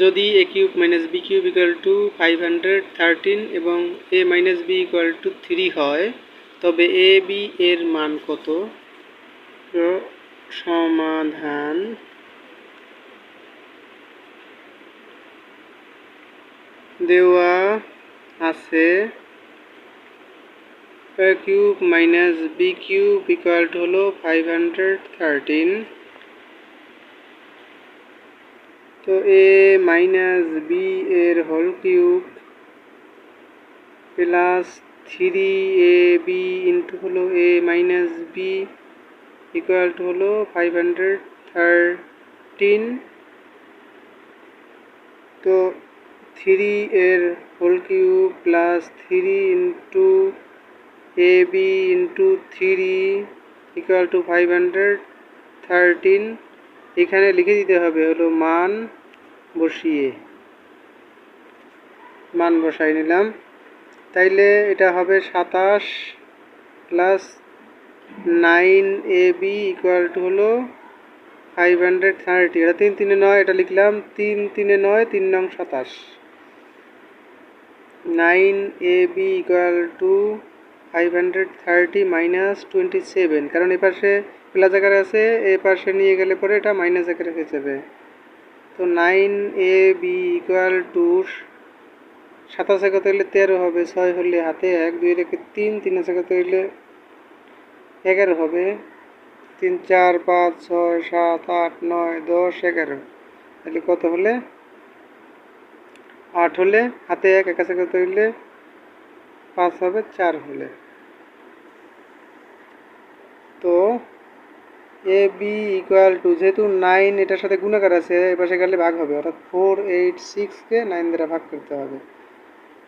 যদি a cube minus b cube equal to five hundred thirteen এবং a minus b equal to three হয়, তবে A B এর মান কত? সমাধান দেওয়া আছে। Cube minus b cube equal to হলো ফাইভ হান্ড্রেড থার্টিন তো এ মাইনাস বি এর whole cube plus three a b into হলো a minus b equal to হলো ফাইভ হান্ড্রেড থার্টিন। তো থ্রি এর whole cube plus three into a b into three equal to five hundred thirteen. এখানে লিখে দিতে হবে হলো মান বসিয়ে। মান বসাই নিলাম। তাইলে এটা হবে সাতাশ plus nine a b equal to হলো ফাইভ হান্ড্রেড থার্টি এটা তিন তিনে নয়, এটা লিখলাম তিন তিনে নয়, তিন নং সাতাশ। Nine a b equal to five hundred thirty minus twenty seven কারণ এ পাশে প্লাস আকারে আছে, এ নিয়ে গেলে পরে এটা মাইনাস আকারে হয়ে যাবে। তো nine a b equal to সাতাশ একাতে হইলে তেরো হবে, ছয় হলে হাতে এক, দুই রেখে তিন তিন একাতে হইলে এগারো হবে। তিন, চার, পাঁচ, ছয়, সাত, আট, নয়, দশ, এগারো। তাহলে কত হলে? আট হলে হাতে এক একা কত হইলে পাঁচ হবে, চার হলে। তো এ বি ইকুয়াল টু যেহেতু নাইন এটার সাথে গুণাকার আছে, এ পাশে গেলে ভাগ হবে। অর্থাৎ ফোর এইট সিক্সকে নাইন দ্বারা ভাগ করতে হবে।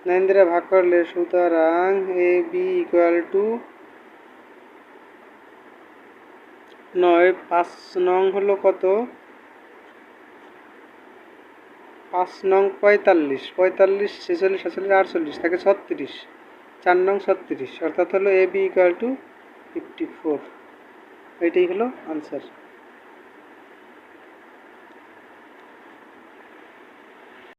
নাইন দ্বারা ভাগ করলে সুতরাং এ বি ইকুয়াল টু নয়, পাঁচ নং হলো কত? পাঁচ নং পঁয়তাল্লিশ। পঁয়তাল্লিশ, ছেচল্লিশ, সাতচল্লিশ, আটচল্লিশ থাকে ছত্রিশ। চার নং ছত্রিশ। অর্থাৎ হলো a b equal to fifty four এটাই হলো আনসার